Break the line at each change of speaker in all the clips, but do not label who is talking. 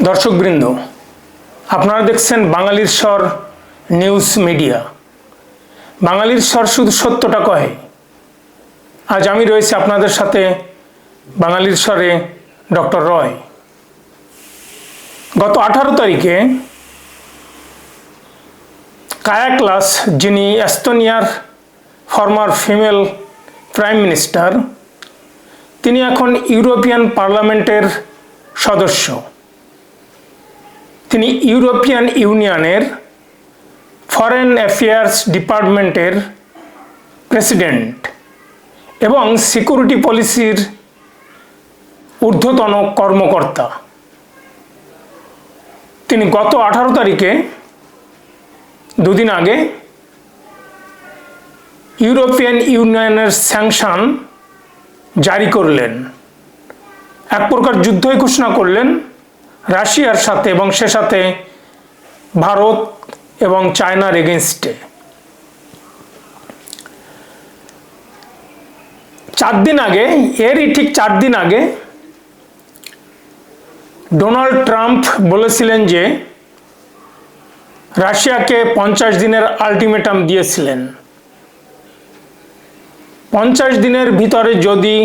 দর্শকবৃন্দ, আপনারা দেখছেন বাঙালির স্বর নিউজ মিডিয়া। বাঙালির স্বর শুধু সত্যটা কহে আজ আমি রয়েছি আপনাদের সাথে বাঙালির স্বরে ডক্টর রয়। গত আঠারো তারিখে কায়া ক্লাস, যিনি এস্তোনিয়ার ফর্মার ফিমেল প্রাইম মিনিস্টার, তিনি এখন ইউরোপিয়ান পার্লামেন্টের সদস্য। তিনি ইউরোপিয়ান ইউনিয়নের ফরেন অ্যাফেয়ার্স ডিপার্টমেন্টের প্রেসিডেন্ট এবং সিকিউরিটি পলিসির ঊর্ধ্বতন কর্মকর্তা। তিনি গত আঠারো তারিখে দুদিন আগে ইউরোপিয়ান ইউনিয়নের স্যাংশন জারি করলেন। এক প্রকার যুদ্ধই ঘোষণা করলেন রাশিয়ার সাথে এবং সে সাথে ভারত এবং চায়নার এগেনস্টে চার দিন আগে, এরই ঠিক চার দিন আগে ডোনাল্ড ট্রাম্প বলেছিলেন যে রাশিয়াকে পঞ্চাশ দিনের আলটিমেটাম দিয়েছিলেন। পঞ্চাশ দিনের ভিতরে যদি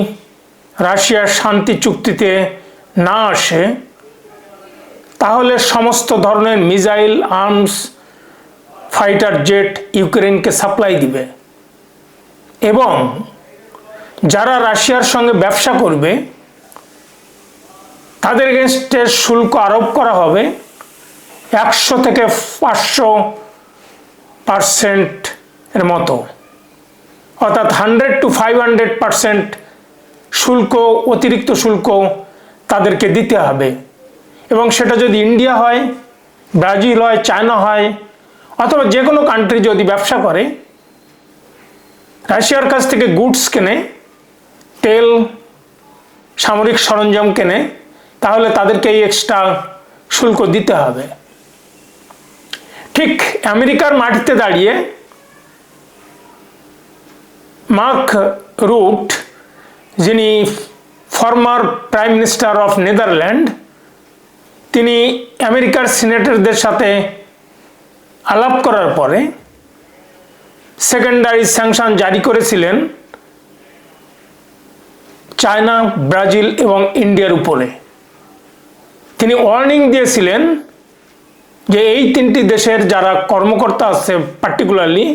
রাশিয়ার শান্তি চুক্তিতে না আসে তাহলে সমস্ত ধরনের মিসাইল, আর্মস, ফাইটার জেট ইউক্রেনকে সাপ্লাই দিবে। এবং যারা রাশিয়ার সঙ্গে ব্যবসা করবে, তাদের এগেনস্টে শুল্ক আরোপ করা হবে। একশো থেকে পাঁচশো পারসেন্ট এর মতো। অর্থাৎ hundred to five hundred percent শুল্ক, অতিরিক্ত শুল্ক তাদেরকে দিতে হবে। এবং সেটা যদি ইন্ডিয়া হয়, ব্রাজিল হয়, চায়না হয়, অথবা যে কোনো কান্ট্রি যদি ব্যবসা করে, রাশিয়ার কাছ থেকে গুডস কেনে, তেল, সামরিক সরঞ্জাম কেনে, তাহলে তাদেরকে এই এক্সট্রা শুল্ক দিতে হবে। ঠিক আমেরিকার মাটিতে দাঁড়িয়ে, মার্ক রুট, যিনি former prime minister of Netherland তিনি আমেরিকার সিনেটরদের সাথে আলাপ করার পরে সেকেন্ডারি স্যাংশন জারি করেছিলেন চায়না, ব্রাজিল এবং ইন্ডিয়ার উপরে। তিনি ওয়ার্নিং দিয়েছিলেন যে এই তিনটি দেশের যারা কর্মকর্তা আছে পার্টিকুলারলি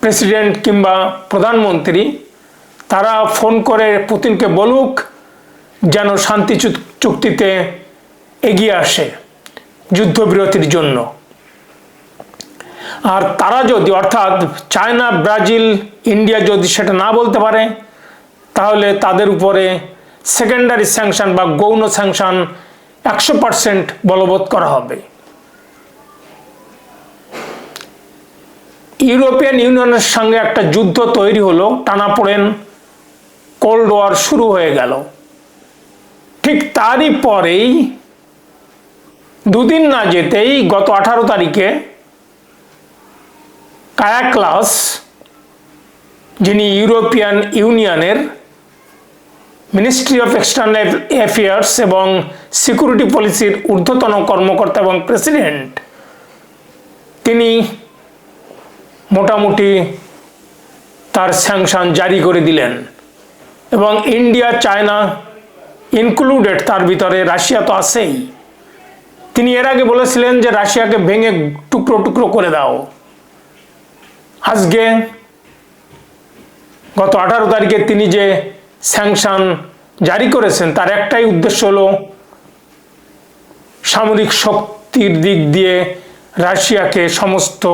প্রেসিডেন্ট কিংবা প্রধানমন্ত্রী, তারা ফোন করে পুতিনকে বলুক যেন শান্তি চুক্তিতে এগিয়ে আসে যুদ্ধবিরতির জন্য। আর তারা যদি, অর্থাৎ চায়না, ব্রাজিল, ইন্ডিয়া যদি সেটা না বলতে পারে, তাহলে তাদের উপরে সেকেন্ডারি স্যাংশন বা গৌণ স্যাংশন একশো পার্সেন্ট বলবৎ করা হবে। ইউরোপিয়ান ইউনিয়নের সঙ্গে একটা যুদ্ধ তৈরি হলো, টানাপোড়েন কোল্ড ওয়ার শুরু হয়ে গেল। ঠিক তারই পরেই দুদিন না যেতেই গত আঠারো তারিখে কায়া ক্লাস, যিনি ইউরোপিয়ান ইউনিয়নের মিনিস্ট্রি অফ এক্সটার্নাল অ্যাফেয়ার্স এবং সিকিউরিটি পলিসির ঊর্ধ্বতন কর্মকর্তা এবং প্রেসিডেন্ট তিনি মোটামুটি তার স্যাংশন জারি করে দিলেন এবং ইন্ডিয়া চায়না ইনক্লুডেড তার ভিতরে, রাশিয়া তো আছেই। তিনি এর আগে বলেছিলেন যে রাশিয়াকে ভেঙে টুকরো টুকরো করে দাও। আজকে গত আঠারো তারিখে তিনি যে স্যাংশন জারি করেছেন, তার একটাই উদ্দেশ্য হলো সামরিক শক্তির দিক দিয়ে রাশিয়াকে সমস্ত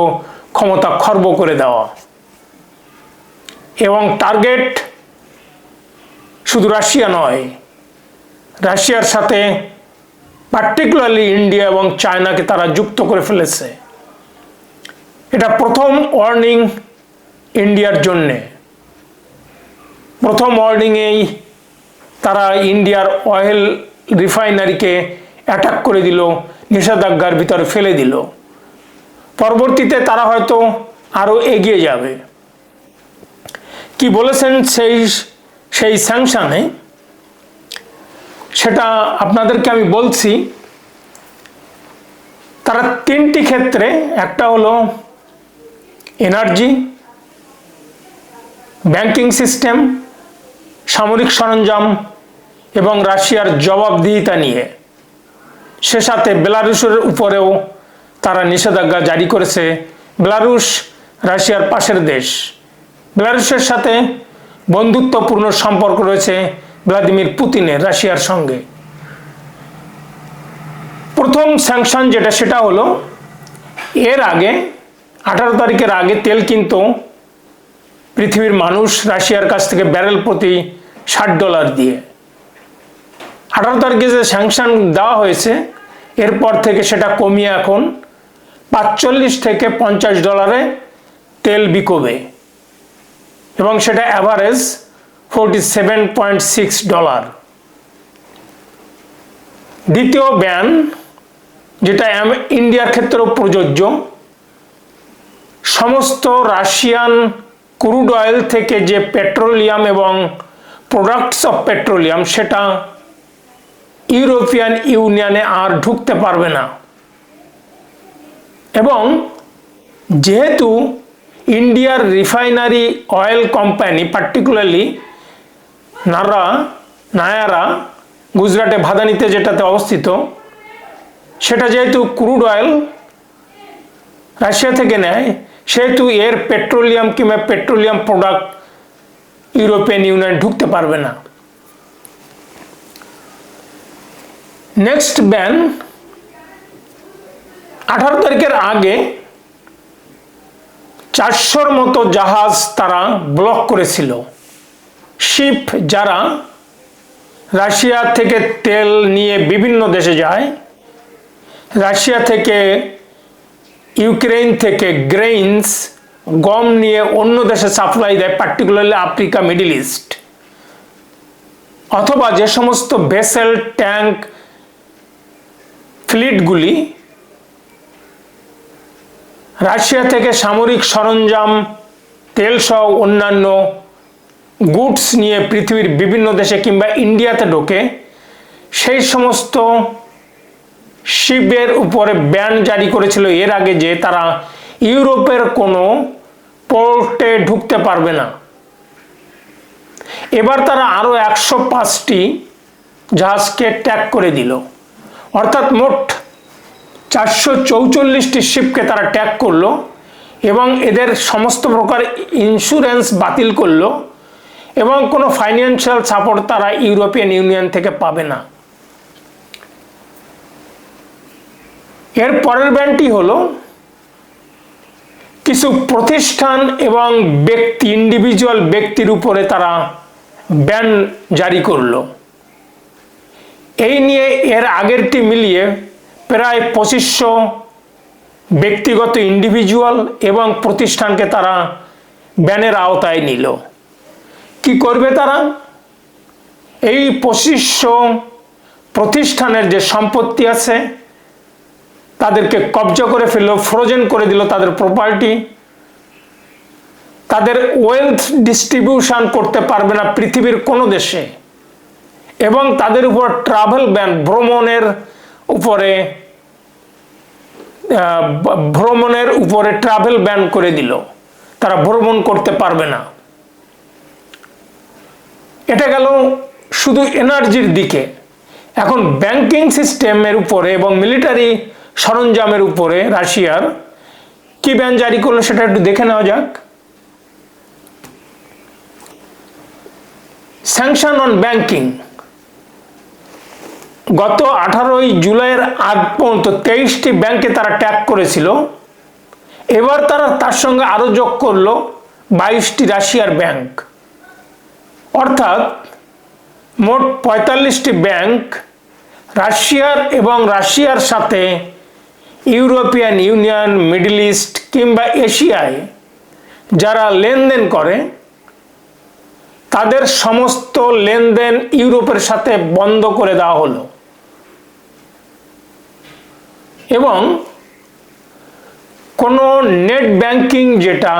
ক্ষমতা খর্ব করে দেওয়া। এবং টার্গেট শুধু রাশিয়া নয়, রাশিয়ার সাথে পার্টিকুলারলি ইন্ডিয়া এবং চায়নাকে তারা যুক্ত করে ফেলেছে। এটা প্রথম ওয়ার্নিং ইন্ডিয়ার জন্যে। প্রথম ওয়ার্নিংয়েই তারা ইন্ডিয়ার অয়েল রিফাইনারিকে অ্যাটাক করে দিল, নিষেধাজ্ঞার ভিতরে ফেলে দিল। পরবর্তীতে তারা হয়তো আরও এগিয়ে যাবে। কি বলেছেন সেই সেই স্যাংশনে সেটা আপনাদেরকে আমি বলছি, তারা তিনটি ক্ষেত্রে, একটা হলো এনার্জি, ব্যাংকিং সিস্টেম, সামরিক সরঞ্জাম এবং রাশিয়ার জবাবদিহিতা নিয়ে। সে সাথে বেলারুশের উপরেও তারা নিষেধাজ্ঞা জারি করেছে। বেলারুশ রাশিয়ার পাশের দেশ। বেলারুশের সাথে বন্ধুত্বপূর্ণ সম্পর্ক রয়েছে। ভ্লাদিমির পুতিনের রাশিয়ার সঙ্গে। প্রথম স্যাংশন যেটা, সেটা হলো, এর আগে, আঠারো তারিখের আগে তেল কিন্তু পৃথিবীর মানুষ রাশিয়ার কাছ থেকে ব্যারেল প্রতি ষাট ডলার দিয়ে। আঠারো তারিখে যে স্যাংশন দেওয়া হয়েছে, এরপর থেকে সেটা কমিয়ে এখন পাঁচচল্লিশ থেকে পঞ্চাশ ডলারে তেল বিকোবে। এবং সেটা average forty seven point six dollar দ্বিতীয় ব্যান যেটা ইন্ডিয়ার ক্ষেত্রেও প্রযোজ্য। সমস্ত রাশিয়ান ক্রুড অয়েল থেকে যে পেট্রোলিয়াম এবং প্রোডাক্টস অফ পেট্রোলিয়াম, সেটা ইউরোপিয়ান ইউনিয়নে আর ঢুকতে পারবে না। এবং যেহেতু ইন্ডিয়ার রিফাইনারি অয়েল কোম্পানি, পার্টিকুলারলি নারা নায়ারা, গুজরাটে ভাদানিতে যেটাতে অবস্থিত, সেটা যেহেতু ক্রুড অয়েল, রাশিয়া থেকে নেয়, সেহেতু এর পেট্রোলিয়াম কিংবা পেট্রোলিয়াম প্রোডাক্ট ইউরোপিয়ান ইউনিয়ন ঢুকতে পারবে না। নেক্সট ব্যান, আঠারো তারিখের আগে চারশোর মতো জাহাজ তারা ব্লক করেছিল। শিপ যারা রাশিয়া থেকে তেল নিয়ে বিভিন্ন দেশে যায়, রাশিয়া থেকে ইউক্রেন থেকে গ্রেইনস গম নিয়ে অন্য দেশে সাপ্লাই দেয় পার্টিকুলারলি আফ্রিকা মিডিল ইস্ট অথবা যে সমস্ত ভেসেল ট্যাঙ্ক ফ্লিটগুলি রাশিয়া থেকে সামরিক সরঞ্জাম তেলসহ অন্যান্য গুডস নিয়ে পৃথিবীর বিভিন্ন দেশে কিংবা ইন্ডিয়াতে ঢোকে, সেই সমস্ত শিপের উপরে ব্যান জারি করেছিল এর আগে যে তারা ইউরোপের কোনো পোর্টে ঢুকতে পারবে না। এবার তারা আরও একশো পাঁচটি জাহাজকে ট্যাগ করে দিল। অর্থাৎ মোট চারশো চৌচল্লিশটি শিপকে তারা ট্যাগ করল এবং এদের সমস্ত প্রকার ইন্স্যুরেন্স বাতিল করল। এবং কোনো ফাইন্যান্সিয়াল সাপোর্ট তারা ইউরোপিয়ান ইউনিয়ন থেকে পাবে না। এর পরের ব্যান্ডটি হলো কিছু প্রতিষ্ঠান এবং ব্যক্তি ইন্ডিভিজুয়াল ব্যক্তির উপরে তারা ব্যান জারি করল। এই নিয়ে এর আগেরটি মিলিয়ে প্রায় পঁচিশশো ব্যক্তিগত ইন্ডিভিজুয়াল এবং প্রতিষ্ঠানকে তারা ব্যানের আওতায় নিল। কি করবে তারা? এই পঁচিশশো প্রতিষ্ঠানের যে সম্পত্তি আছে, তাদেরকে কবজা করে ফেলল ফ্রোজেন করে দিল তাদের প্রপার্টি তাদের ওয়েলথ ডিস্ট্রিবিউশন করতে পারবে না পৃথিবীর কোনো দেশে। এবং তাদের উপর ট্রাভেল ব্যান ভ্রমণের উপরে ভ্রমণের উপরে ট্রাভেল ব্যান করে দিল। তারা ভ্রমণ করতে পারবে না। এটা গেল শুধু এনার্জির দিকে। এখন ব্যাংকিং সিস্টেমের উপরে এবং মিলিটারি সরঞ্জামের উপরে রাশিয়ার কি ব্যান জারি করল সেটা একটু দেখে নেওয়া যাক। স্যাংশন অন ব্যাংকিং গত আঠারোই জুলাইয়ের আগ পর্যন্ত তেইশটি ব্যাংকে তারা ট্যাগ করেছিল। এবার তারা তার সঙ্গে আরও যোগ করল বাইশটি রাশিয়ার ব্যাংক। অর্থাৎ মোট পঁয়তাল্লিশটি ব্যাংক রাশিয়ার এবং রাশিয়ার সাথে ইউরোপিয়ান ইউনিয়ন, মিডল ইস্ট কিংবা এশিয়ায় যারা লেনদেন করে, তাদের সমস্ত লেনদেন ইউরোপের সাথে বন্ধ করে দেওয়া হলো। এবং কোনো নেট ব্যাংকিং যেটা,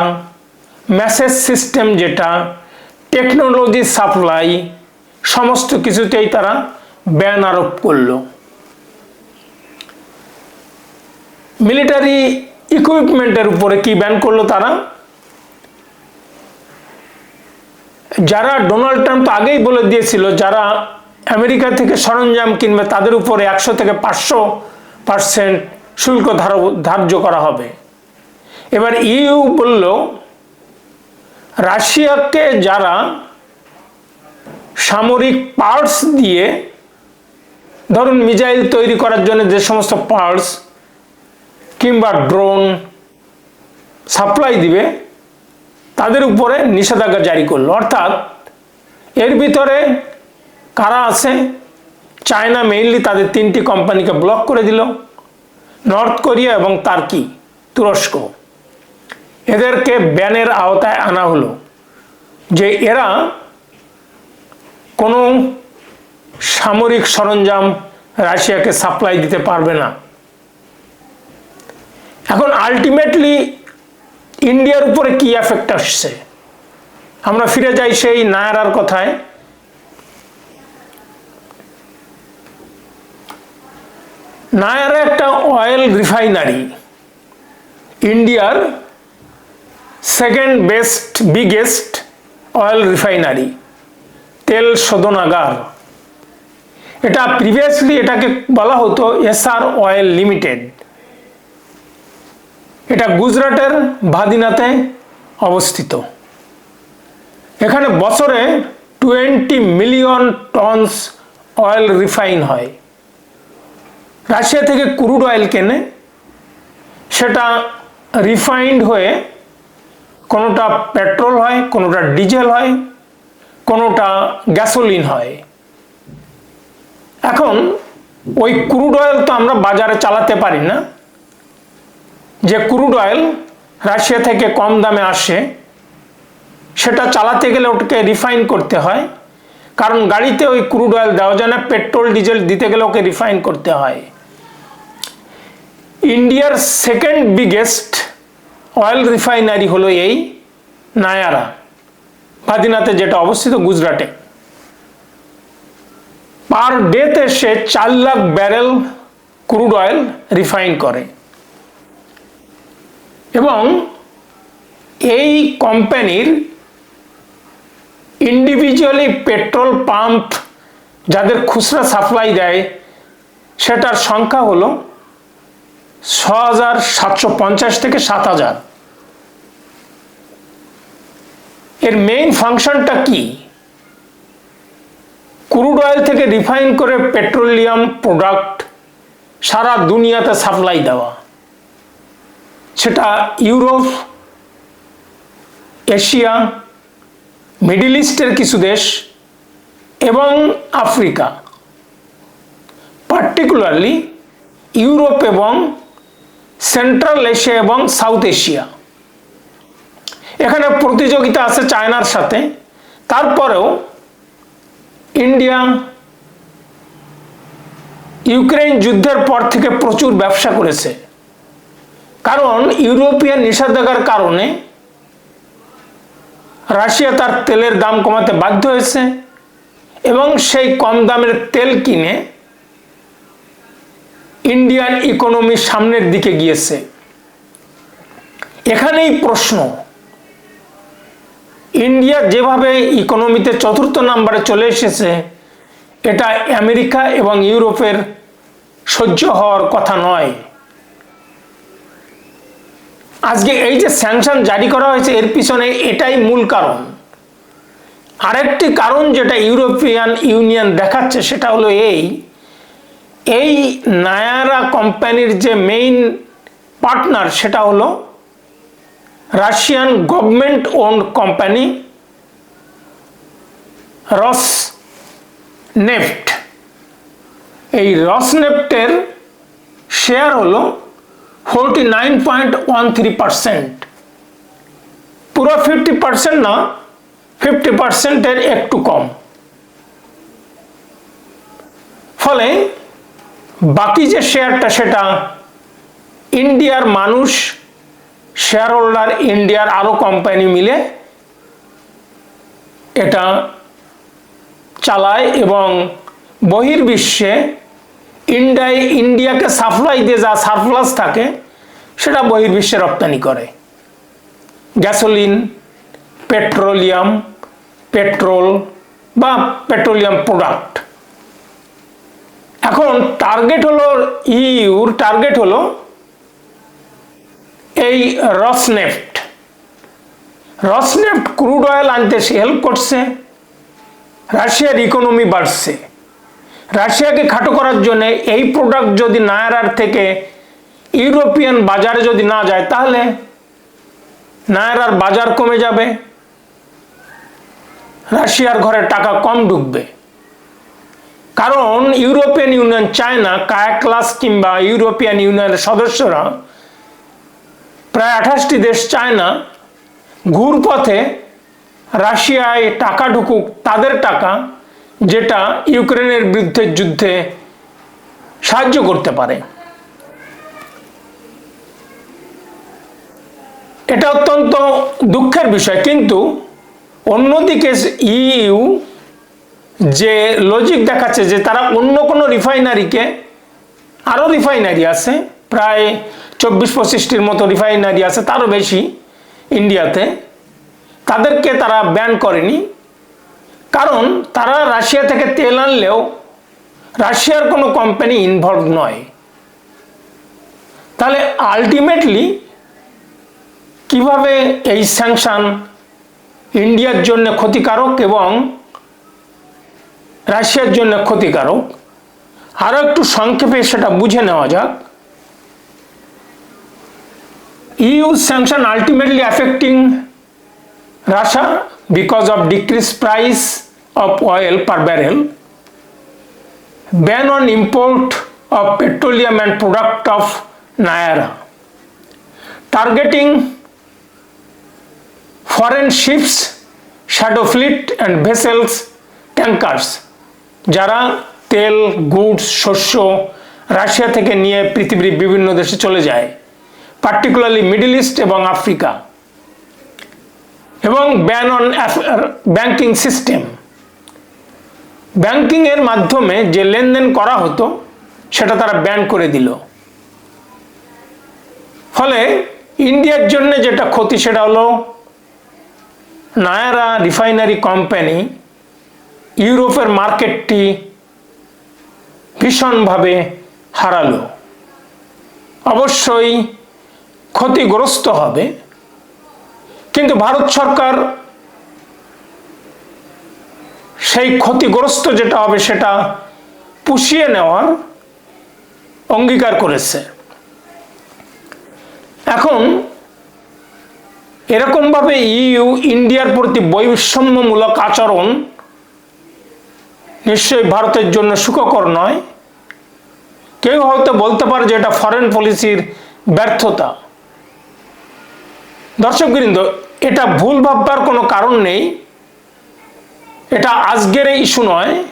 মেসেজ সিস্টেম যেটা টেকনোলজি সাপ্লাই সমস্ত কিছুতেই তারা ব্যান আরোপ করল। মিলিটারি ইকুইপমেন্টের উপরে কি ব্যান করল তারা? যারা ডোনাল্ড ট্রাম্প আগেই বলে দিয়েছিল, যারা আমেরিকা থেকে সরঞ্জাম কিনবে, তাদের উপরে একশো থেকে পাঁচশো পার্সেন্ট শুল্ক ধার্য করা হবে। এবার ইউ বলল রাশিয়াকে যারা সামরিক পার্টস দিয়ে, ধরুন মিজাইল তৈরি করার জন্য যে সমস্ত পার্টস কিংবা ড্রোন সাপ্লাই দিবে, তাদের উপরে নিষেধাজ্ঞা জারি করল। অর্থাৎ এর ভিতরে কারা আছে? চায়না মেইনলি তাদের তিনটি কোম্পানিকে ব্লক করে দিল, নর্থ কোরিয়া এবং তার্কি, তুরস্ক। এদেরকে ব্যানের আওতায় আনা হলো যে এরা কোনো সামরিক সরঞ্জাম রাশিয়াকে সাপ্লাই দিতে পারবে না। এখন আলটিমেটলি ইন্ডিয়ার উপরে কি এফেক্ট আসছে? আমরা ফিরে যাই সেই নায়ারার কথায়। নায়ারা একটা অয়েল রিফাইনারি ইন্ডিয়ার second best biggest oil refinery তেল শোধনাগার। এটা প্রিভিয়াসলি এটাকে বলা হতো এসআর অয়েল লিমিটেড এটা গুজরাটের ভাদিনাতে অবস্থিত। এখানে বছরে twenty million tons oil refine হয়। রাশিয়া থেকে ক্রুড অয়েল কেনে, সেটা রিফাইন্ড হয়ে কোনোটা পেট্রোল হয়, কোনোটা ডিজেল হয়, কোনোটা গ্যাসোলিন হয়। এখন ওই ক্রুড অয়েল তো আমরা বাজারে চালাতে পারি না। যে ক্রুড অয়েল রাশিয়া থেকে কম দামে আসে, সেটা চালাতে গেলে ওটাকে রিফাইন করতে হয়। কারণ গাড়িতে ওই ক্রুড অয়েল দেওয়া যায় না, পেট্রোল, ডিজেল দিতে গেলে ওকে রিফাইন করতে হয়। ইন্ডিয়ার সেকেন্ড বিগেস্ট অয়েল রিফাইনারি হলো এই নায়ারা ভাদিনাতে যেটা অবস্থিত গুজরাটে। পার ডেতে সে চার lakh barrel crude oil refine করে। এবং এই কোম্পানির ইন্ডিভিজুয়ালি পেট্রোল পাম্প যাদের খুচরা সাপ্লাই দেয়, সেটার সংখ্যা হলো ছ হাজার সাতশো পঞ্চাশ থেকে সাত হাজার। এর মেইন ফাংশনটা কি? ক্রুড অয়েল থেকে রিফাইন করে পেট্রোলিয়াম প্রোডাক্ট সারা দুনিয়াতে সাপ্লাই দেওয়া। সেটা ইউরোপ, এশিয়া মিডিল ইস্টের কিছু দেশ এবং আফ্রিকা। পার্টিকুলারলি ইউরোপ এবং সেন্ট্রাল এশিয়া এবং সাউথ এশিয়া। এখানে প্রতিযোগিতা আছে চায়নার সাথে। তারপরেও ইন্ডিয়া ইউক্রেন যুদ্ধের পর থেকে প্রচুর ব্যবসা করেছে। কারণ ইউরোপিয়ান নিষেধাজ্ঞার কারণে রাশিয়া তার তেলের দাম কমাতে বাধ্য হয়েছে এবং সেই কম দামের তেল কিনে ইন্ডিয়ান ইকোনমি সামনের দিকে গিয়েছে। এখানেই প্রশ্ন। ইন্ডিয়া যেভাবে ইকোনমিতে চতুর্থ নাম্বারে চলে এসেছে, এটা আমেরিকা এবং ইউরোপের সহ্য হওয়ার কথা নয়। আজকে এই যে স্যাংশন জারি করা হয়েছে, এর পিছনে এটাই মূল কারণ। আরেকটি কারণ যেটা ইউরোপিয়ান ইউনিয়ন দেখাচ্ছে, সেটা হলো এই এই নায়ারা কোম্পানির যে মেইন পার্টনার সেটা হলো Russian government owned company Rosneft এই রসনেফটের শেয়ার হলো forty nine point one three percent পুরো ফিফটি পার্সেন্ট না ফিফটি পার্সেন্টের একটু কম। ফলে বাকি যে শেয়ারটা সেটা ইন্ডিয়ার মানুষ শেয়ার হোল্ডার ইন্ডিয়ার আরও কোম্পানি মিলে এটা চালায় এবং বহির্বিশ্বে ইন্ডিয়ায় ইন্ডিয়াকে সাপ্লাই দিয়ে যা সারপ্লাস থাকে, সেটা বহির্বিশ্বে রপ্তানি করে। গ্যাসোলিন পেট্রোলিয়াম পেট্রোল বা পেট্রোলিয়াম প্রোডাক্ট এখন টার্গেট হলো ইউর টার্গেট হলো এই রসনেফট রসনেফট ক্রুড অয়েল আনতে সে হেল্প করছে। রাশিয়ার ইকোনমি বাড়ছে। রাশিয়াকে খাটো করার জন্য এই প্রোডাক্ট যদি নায়ারার থেকে ইউরোপিয়ান বাজারে যদি না যায়, তাহলে নায়ারার বাজার কমে যাবে। রাশিয়ার ঘরে টাকা কম ঢুকবে। কারণ ইউরোপিয়ান ইউনিয়ন চায় না কায়া ক্লাস কিংবা ইউরোপিয়ান ইউনিয়নের সদস্যরা প্রায় আঠাশটি দেশ চায় না ঘুরপথে রাশিয়ায় টাকা ঢুকুক, তাদের টাকা যেটা ইউক্রেনের বিরুদ্ধে যুদ্ধে সাহায্য করতে পারে। এটা অত্যন্ত দুঃখের বিষয়, কিন্তু অন্যদিকে ইউ যে লজিক দেখাচ্ছে যে তারা অন্য কোনো রিফাইনারিকে আরও রিফাইনারি আছে, প্রায় চব্বিশ পঁচিশটির মতো রিফাইনারি আছে, তারও বেশি ইন্ডিয়াতে তাদেরকে তারা ব্যান করেনি। কারণ তারা রাশিয়া থেকে তেল আনলেও রাশিয়ার কোনো কোম্পানি ইনভলভ নয়। তাহলে আলটিমেটলি কীভাবে এই স্যাংশন ইন্ডিয়ার জন্য ক্ষতিকারক এবং রাশিয়ার জন্য ক্ষতিকারক? আরও একটু সংক্ষেপে সেটা বুঝে নেওয়া যাক। EU sanction ultimately affecting Russia because of decreased price of oil per barrel, ban on import of petroleum and product of Naira, targeting foreign ships, shadow fleet and vessels, tankers, যারা তেল গুডস শস্য Russia থেকে নিয়ে পৃথিবীর বিভিন্ন দেশে চলে যায় পার্টিকুলারলি মিডল ইস্ট এবং আফ্রিকা এবং ব্যান অন ব্যাংকিং সিস্টেম ব্যাংকিংয়ের মাধ্যমে যে লেনদেন করা হতো, সেটা তারা ব্যান করে দিল। ফলে ইন্ডিয়ার জন্য যেটা ক্ষতি সেটা হলো নায়ারা রিফাইনারি কোম্পানি ইউরোপের মার্কেটটি ভীষণভাবে হারালো। অবশ্যই ক্ষতিগ্রস্ত হবে। কিন্তু ভারত সরকার সেই ক্ষতিগ্রস্ত যেটা হবে সেটা পুষিয়ে নেওয়ার অঙ্গীকার করেছে। এখন এরকমভাবে ইউ, ইন্ডিয়ার প্রতি বৈষম্যমূলক আচরণ নিশ্চয়ই ভারতের জন্য সুখকর নয়। কেউ হয়তো বলতে পারে যে এটা ফরেন পলিসির ব্যর্থতা। দর্শকবৃন্দ এটা ভুল ভাববার কোনো কারণ নেই। এটা আজকের এই ইস্যু নয়।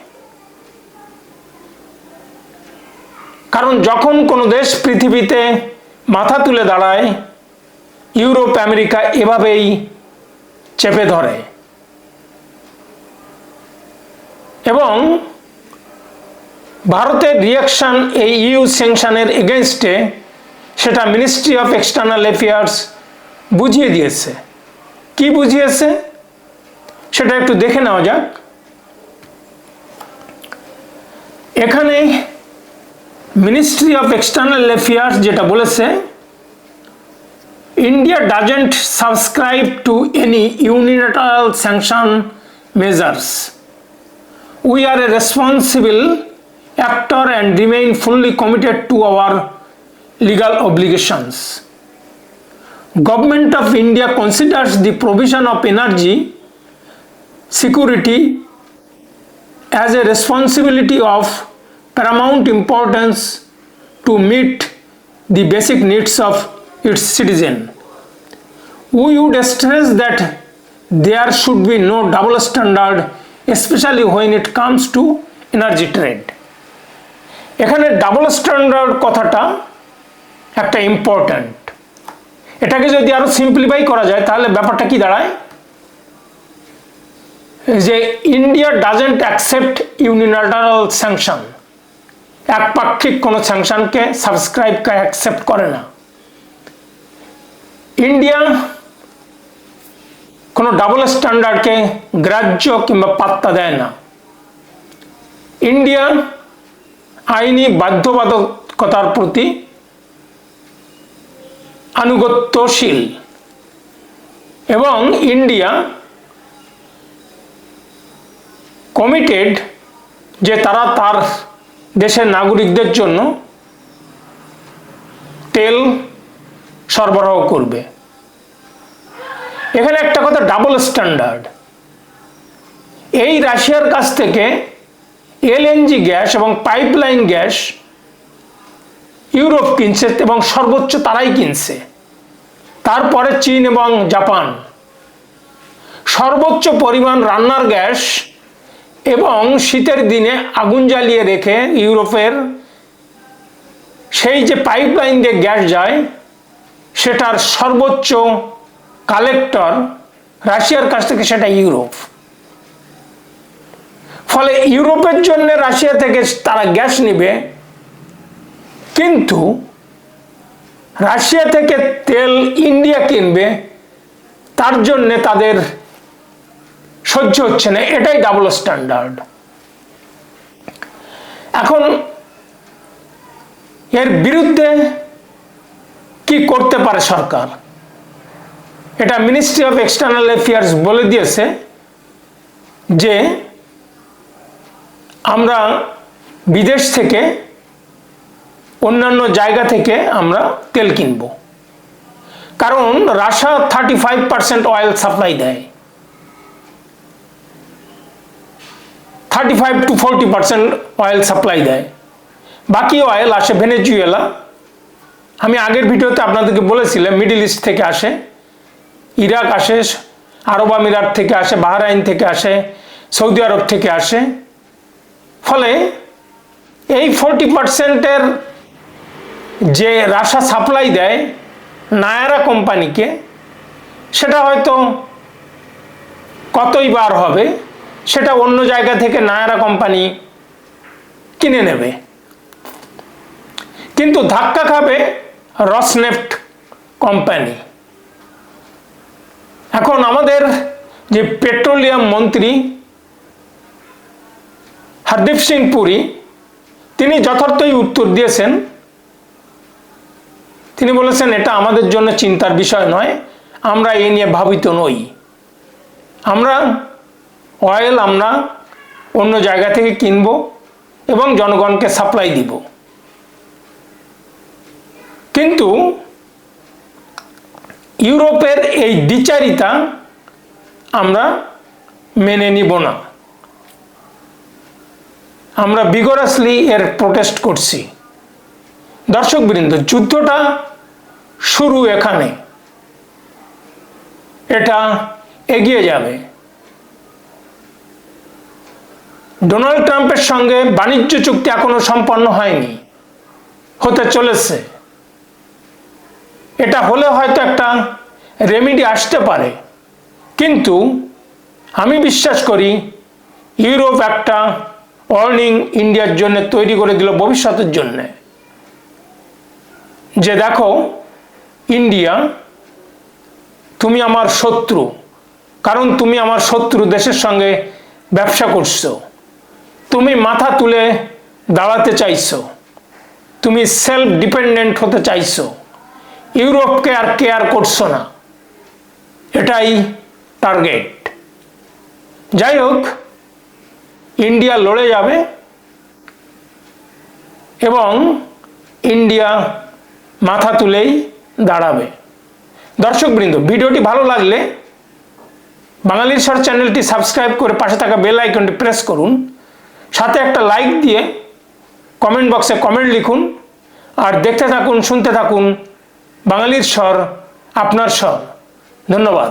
কারণ যখন কোনো দেশ পৃথিবীতে মাথা তুলে দাঁড়ায়, ইউরোপ, আমেরিকা এভাবেই চেপে ধরে। এবং ভারতের রিয়াকশান এই ইউ স্যাংশনের এগেনস্টে সেটা মিনিস্ট্রি অফ এক্সটার্নাল অ্যাফেয়ার্স বুঝিয়ে দিয়েছে। কি বুঝিয়েছে? সেটা একটু দেখে নেওয়া যাক। এখানে মিনিস্ট্রি অফ এক্সটার্নাল অ্যাফেয়ার্স যেটা বলেছে India doesn't subscribe to any unilateral sanction measures we are a responsible actor and remain fully committed to our legal obligations. Government of India considers the provision of energy security as a responsibility of paramount importance to meet the basic needs of its citizen. We would stress that there should be no double standard especially when it comes to energy trade. এখানে double standard কথাটা একটা important এটাকে যদি আরও simplify করা যায়, তাহলে ব্যাপারটা কি দাঁড়ায়? যে India doesn't accept unilateral sanction একপাক্ষিক কোনো স্যাংশনকে সাবস্ক্রাইব অ্যাকসেপ্ট করে না। ইন্ডিয়া কোনো ডাবল স্ট্যান্ডার্ডকে গ্রাহ্য কিংবা পাত্তা দেয় না। ইন্ডিয়া আইনি বাধ্যবাধকতার প্রতি আনুগত্যশীল। এবং ইন্ডিয়া কমিটেড যে তারা তার দেশের নাগরিকদের জন্য তেল সরবরাহ করবে। এখানে একটা কথা ডাবল স্ট্যান্ডার্ড এই রাশিয়ার কাছ থেকে এলএনজি গ্যাস এবং পাইপলাইন গ্যাস ইউরোপ কিনছে এবং সর্বোচ্চ তারাই কিনছে। তারপরে চীন এবং জাপান। সর্বোচ্চ পরিমাণ রান্নার গ্যাস এবং শীতের দিনে আগুন জ্বালিয়ে রেখে ইউরোপের সেই যে পাইপলাইন দিয়ে গ্যাস যায়, সেটার সর্বোচ্চ কালেক্টর রাশিয়ার কাছ থেকে সেটা ইউরোপ। ফলে ইউরোপের জন্য রাশিয়া থেকে তারা গ্যাস নেবে কিন্তু রাশিয়া থেকে তেল ইন্ডিয়া কিনবে, তার জন্যে তাদের সহ্য হচ্ছে না। এটাই ডাবল স্ট্যান্ডার্ড এখন এর বিরুদ্ধে কি করতে পারে সরকার? এটা মিনিস্ট্রি অফ এক্সটার্নাল অ্যাফেয়ার্স বলে দিয়েছে যে আমরা বিদেশ থেকে অন্যান্য জায়গা থেকে আমরা তেল কিনব। কারণ Russia thirty five percent oil supply দেয়। Thirty five to forty percent oil supply দেয়। বাকি অয়েল আসে ভেনেজুয়েলা আমি আগের ভিডিওতে আপনাদেরকে বলেছিলাম মিডিল ইস্ট থেকে আসে ইরাক আসে আরব আমিরাত থেকে আসে বাহরাইন থেকে আসে সৌদি আরব থেকে আসে। ফলে এই ফোরটি পার্সেন্টের যে রাশা সাপ্লাই দেয় নায়ারা কোম্পানিকে সেটা হয়তো কতই বার হবে, সেটা অন্য জায়গা থেকে নায়ারা কোম্পানি কিনে নেবে। কিন্তু ধাক্কা খাবে রসনেফট কোম্পানি এখন আমাদের যে পেট্রোলিয়াম মন্ত্রী হরদীপ সিং পুরী তিনি যথার্থই উত্তর দিয়েছেন তিনি বলেছেন, এটা আমাদের জন্য চিন্তার বিষয় নয়। আমরা এই নিয়ে ভাবিত নই। আমরা অয়েল আমরা অন্য জায়গা থেকে কিনব এবং জনগণকে সাপ্লাই দিব। কিন্তু ইউরোপের এই দ্বিচারিতা আমরা মেনে নিব না। আমরা বিগরাসলি এর প্রোটেস্ট করছি। দর্শকবৃন্দ, যুদ্ধটা শুরু এখানে। এটা এগিয়ে যাবে। ডোনাল্ড ট্রাম্পের সঙ্গে বাণিজ্য চুক্তি এখনও সম্পন্ন হয়নি, হতে চলেছে। এটা হলে হয়তো একটা রেমিডি আসতে পারে। কিন্তু আমি বিশ্বাস করি, ইউরোপ একটা অর্নিং ইন্ডিয়ার জন্য তৈরি করে দিল ভবিষ্যতের জন্য। যে দেখো ইন্ডিয়া, তুমি আমার শত্রু। কারণ তুমি আমার শত্রু দেশের সঙ্গে ব্যবসা করছ। তুমি মাথা তুলে দাঁড়াতে চাইছো। তুমি সেলফ ডিপেন্ডেন্ট হতে চাইছো। ইউরোপকে আর কেয়ার করছ না। এটাই টার্গেট যাই হোক, ইন্ডিয়া লড়ে যাবে এবং ইন্ডিয়া মাথা তুলেই দাঁড়াবে। দর্শকবৃন্দ, ভিডিওটি ভালো লাগলে বাঙালির সর চ্যানেলটি সাবস্ক্রাইব করে পাশে থাকা বেল আইকনটি প্রেস করুন। সাথে একটা লাইক দিয়ে কমেন্ট বক্সে কমেন্ট লিখুন। আর দেখতে থাকুন, শুনতে থাকুন বাঙালির স্বর, আপনার স্বর। ধন্যবাদ।